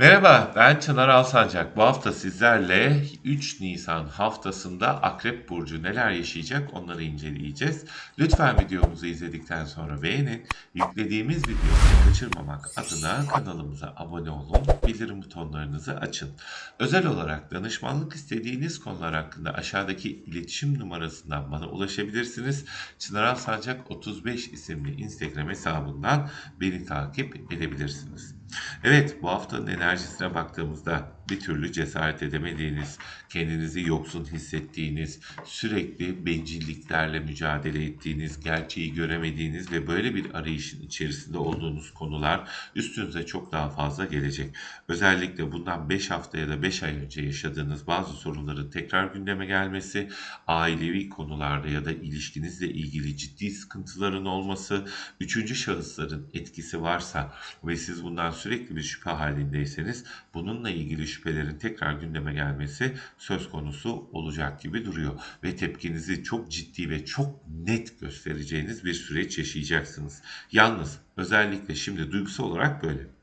Merhaba, ben Çınar Alsancak. Bu hafta sizlerle 3 Nisan haftasında Akrep Burcu neler yaşayacak onları inceleyeceğiz. Lütfen videomuzu izledikten sonra beğenin. Yüklediğimiz videoları kaçırmamak adına kanalımıza abone olun. Bildirim butonlarınızı açın. Özel olarak danışmanlık istediğiniz konular hakkında aşağıdaki iletişim numarasından bana ulaşabilirsiniz. Çınar Alsancak 35 isimli Instagram hesabından beni takip edebilirsiniz. Evet, bu haftanın enerjisine baktığımızda bir türlü cesaret edemediğiniz, kendinizi yoksun hissettiğiniz, sürekli bencilliklerle mücadele ettiğiniz, gerçeği göremediğiniz ve böyle bir arayışın içerisinde olduğunuz konular üstünüze çok daha fazla gelecek. Özellikle bundan 5 hafta ya da 5 ay önce yaşadığınız bazı sorunların tekrar gündeme gelmesi, ailevi konularda ya da ilişkinizle ilgili ciddi sıkıntıların olması, üçüncü şahısların etkisi varsa ve siz bundan sürekli bir şüphe halindeyseniz bununla ilgili şüphelerin tekrar gündeme gelmesi söz konusu olacak gibi duruyor. Ve tepkinizi çok ciddi ve çok net göstereceğiniz bir süreç yaşayacaksınız. Yalnız özellikle şimdi duygusal olarak böyle.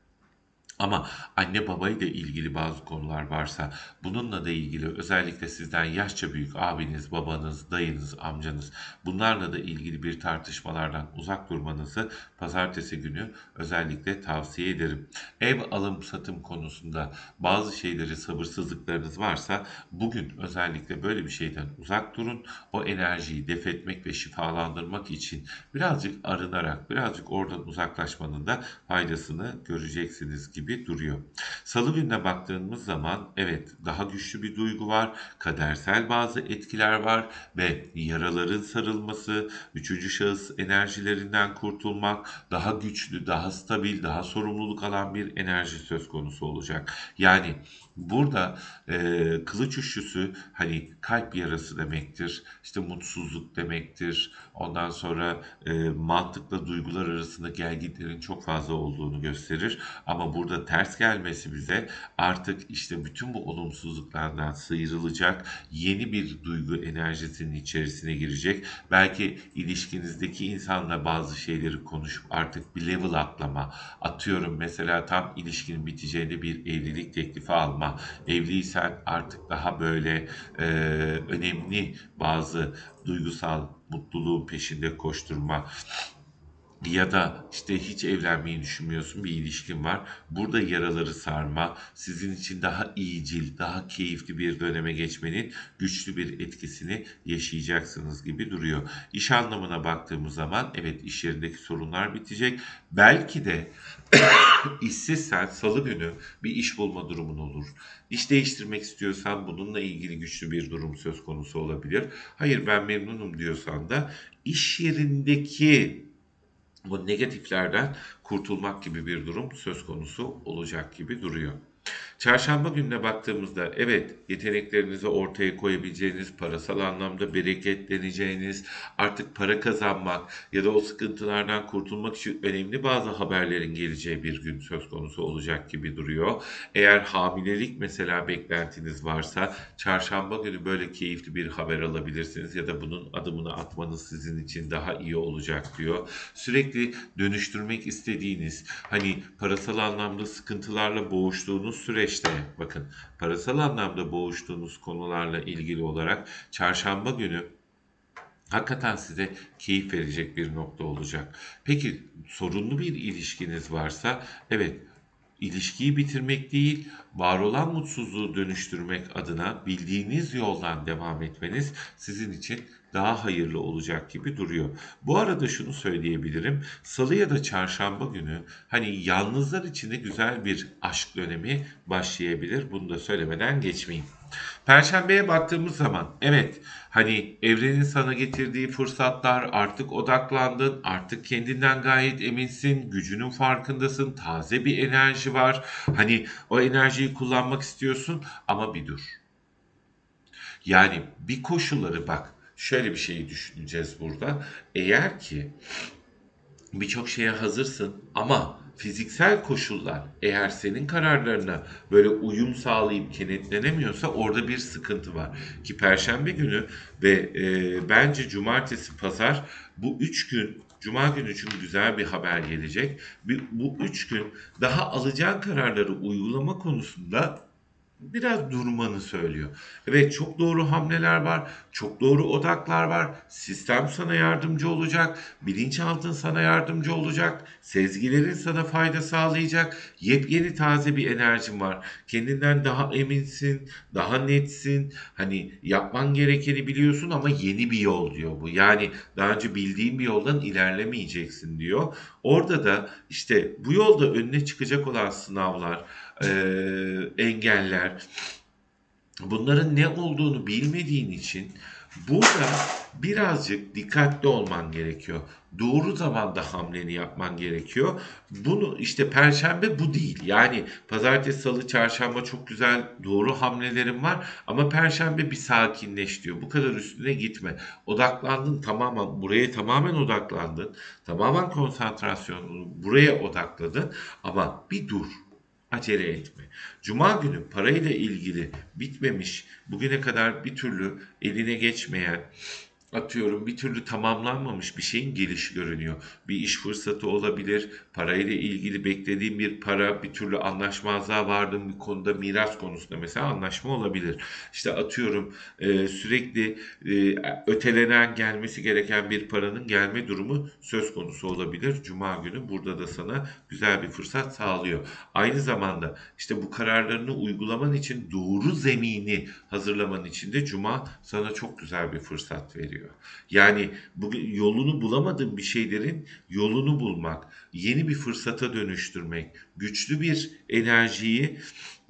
Ama anne babayla ilgili bazı konular varsa bununla da ilgili özellikle sizden yaşça büyük abiniz, babanız, dayınız, amcanız bunlarla da ilgili bir tartışmalardan uzak durmanızı pazartesi günü özellikle tavsiye ederim. Ev alım satım konusunda bazı şeyleri sabırsızlıklarınız varsa bugün özellikle böyle bir şeyden uzak durun. O enerjiyi def etmek ve şifalandırmak için birazcık arınarak, birazcık oradan uzaklaşmanın da faydasını göreceksiniz gibi duruyor. Salı gününe baktığımız zaman evet daha güçlü bir duygu var, kadersel bazı etkiler var ve yaraların sarılması, üçüncü şahıs enerjilerinden kurtulmak, daha güçlü, daha stabil, daha sorumluluk alan bir enerji söz konusu olacak. Yani burada e, kılıç üçlüsü hani kalp yarası demektir, işte mutsuzluk demektir. Ondan sonra e, mantıkla duygular arasında gelgitlerin çok fazla olduğunu gösterir. Ama burada ters gelmesi bize artık işte bütün bu olumsuzluklardan sıyrılacak yeni bir duygu enerjisinin içerisine girecek. Belki ilişkinizdeki insanla bazı şeyleri konuşup artık bir level atlama. Atıyorum mesela tam ilişkinin biteceğinde bir evlilik teklifi alma. Evliysen artık daha böyle e, önemli bazı duygusal mutluluğun peşinde koşturma ya da işte hiç evlenmeyi düşünmüyorsun bir ilişkin var. Burada yaraları sarma, sizin için daha iyicil, daha keyifli bir döneme geçmenin güçlü bir etkisini yaşayacaksınız gibi duruyor. İş anlamına baktığımız zaman evet iş yerindeki sorunlar bitecek. Belki de işsizsen salı günü bir iş bulma durumun olur. İş değiştirmek istiyorsan bununla ilgili güçlü bir durum söz konusu olabilir. Hayır ben memnunum diyorsan da iş yerindeki bu negatiflerden kurtulmak gibi bir durum söz konusu olacak gibi duruyor. Çarşamba gününe baktığımızda evet yeteneklerinizi ortaya koyabileceğiniz, parasal anlamda bereketleneceğiniz, artık para kazanmak ya da o sıkıntılardan kurtulmak için önemli bazı haberlerin geleceği bir gün söz konusu olacak gibi duruyor. Eğer hamilelik mesela beklentiniz varsa çarşamba günü böyle keyifli bir haber alabilirsiniz ya da bunun adımını atmanız sizin için daha iyi olacak diyor. Sürekli dönüştürmek istediğiniz, hani parasal anlamda sıkıntılarla boğuştuğunuz süreçte bakın parasal anlamda boğuştuğunuz konularla ilgili olarak çarşamba günü hakikaten size keyif verecek bir nokta olacak. Peki sorunlu bir ilişkiniz varsa evet ilişkiyi bitirmek değil, var olan mutsuzluğu dönüştürmek adına bildiğiniz yoldan devam etmeniz sizin için daha hayırlı olacak gibi duruyor. Bu arada şunu söyleyebilirim. Salı ya da çarşamba günü hani yalnızlar için de güzel bir aşk dönemi başlayabilir. Bunu da söylemeden geçmeyeyim. Perşembeye baktığımız zaman evet hani evrenin sana getirdiği fırsatlar artık odaklandın, artık kendinden gayet eminsin, gücünün farkındasın, taze bir enerji var. Hani o enerjiyi kullanmak istiyorsun ama bir dur. Yani bir koşulları bak şöyle bir şey düşüneceğiz burada. Eğer ki birçok şeye hazırsın ama fiziksel koşullar eğer senin kararlarına böyle uyum sağlayıp kenetlenemiyorsa orada bir sıkıntı var. Ki Perşembe günü ve e, bence Cumartesi, Pazar bu üç gün Cuma günü çünkü güzel bir haber gelecek. Bu üç gün daha alacağın kararları uygulama konusunda biraz durmanı söylüyor. Evet çok doğru hamleler var, çok doğru odaklar var. Sistem sana yardımcı olacak, bilinçaltın sana yardımcı olacak, sezgilerin sana fayda sağlayacak. Yepyeni taze bir enerjin var. Kendinden daha eminsin, daha netsin. Hani yapman gerekeni biliyorsun ama yeni bir yol diyor bu. Yani daha önce bildiğin bir yoldan ilerlemeyeceksin diyor. Orada da işte bu yolda önüne çıkacak olan sınavlar, eee, engeller, bunların ne olduğunu bilmediğin için burada birazcık dikkatli olman gerekiyor. Doğru zamanda hamleni yapman gerekiyor. Bunu işte perşembe bu değil. Yani pazartesi, salı, çarşamba çok güzel doğru hamlelerim var ama perşembe bir sakinleş diyor. Bu kadar üstüne gitme. Odaklandın tamamen buraya tamamen odaklandın. Tamamen konsantrasyonunu buraya odakladın ama bir dur. Acele etme. Cuma günü parayla ilgili bitmemiş, bugüne kadar bir türlü eline geçmeyen, atıyorum bir türlü tamamlanmamış bir şeyin gelişi görünüyor. Bir iş fırsatı olabilir, parayla ilgili beklediğin bir para, bir türlü anlaşmazlığa vardığın bir konuda miras konusunda mesela anlaşma olabilir. İşte atıyorum e, sürekli e, ötelenen gelmesi gereken bir paranın gelme durumu söz konusu olabilir. Cuma günü burada da sana güzel bir fırsat sağlıyor. Aynı zamanda işte bu kararlarını uygulaman için doğru zemini hazırlaman için de Cuma sana çok güzel bir fırsat veriyor. Yani bugün yolunu bulamadığın bir şeylerin yolunu bulmak, yeni bir fırsata dönüştürmek, güçlü bir enerjiyi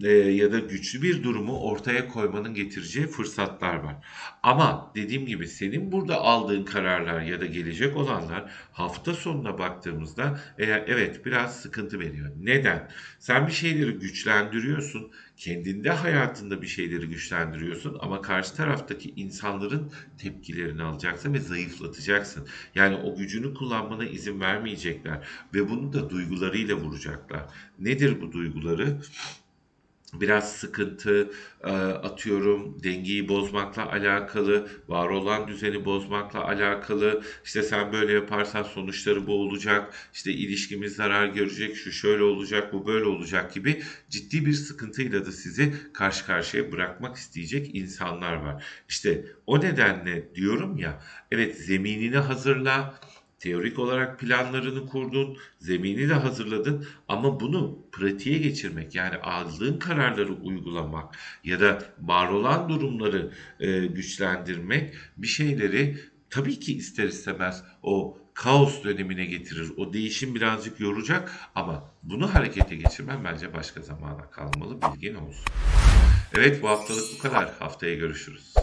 e, ya da güçlü bir durumu ortaya koymanın getireceği fırsatlar var. Ama dediğim gibi senin burada aldığın kararlar ya da gelecek olanlar hafta sonuna baktığımızda eğer evet biraz sıkıntı veriyor. Neden? Sen bir şeyleri güçlendiriyorsun, kendinde hayatında bir şeyleri güçlendiriyorsun ama karşı taraftaki insanların tepkilerini alacaksın ve zayıflatacaksın. Yani o gücünü kullanmana izin vermeyecekler ve bunu da duygularıyla vuracaklar. Nedir bu duyguları? biraz sıkıntı e, atıyorum dengeyi bozmakla alakalı, var olan düzeni bozmakla alakalı. İşte sen böyle yaparsan sonuçları bu olacak. İşte ilişkimiz zarar görecek, şu şöyle olacak, bu böyle olacak gibi ciddi bir sıkıntıyla da sizi karşı karşıya bırakmak isteyecek insanlar var. İşte o nedenle diyorum ya, evet zeminini hazırla. Teorik olarak planlarını kurdun, zemini de hazırladın ama bunu pratiğe geçirmek yani aldığın kararları uygulamak ya da var olan durumları e, güçlendirmek bir şeyleri tabii ki ister istemez o kaos dönemine getirir. O değişim birazcık yoracak ama bunu harekete geçirmen bence başka zamana kalmalı bilgin olsun. Evet bu haftalık bu kadar. Haftaya görüşürüz.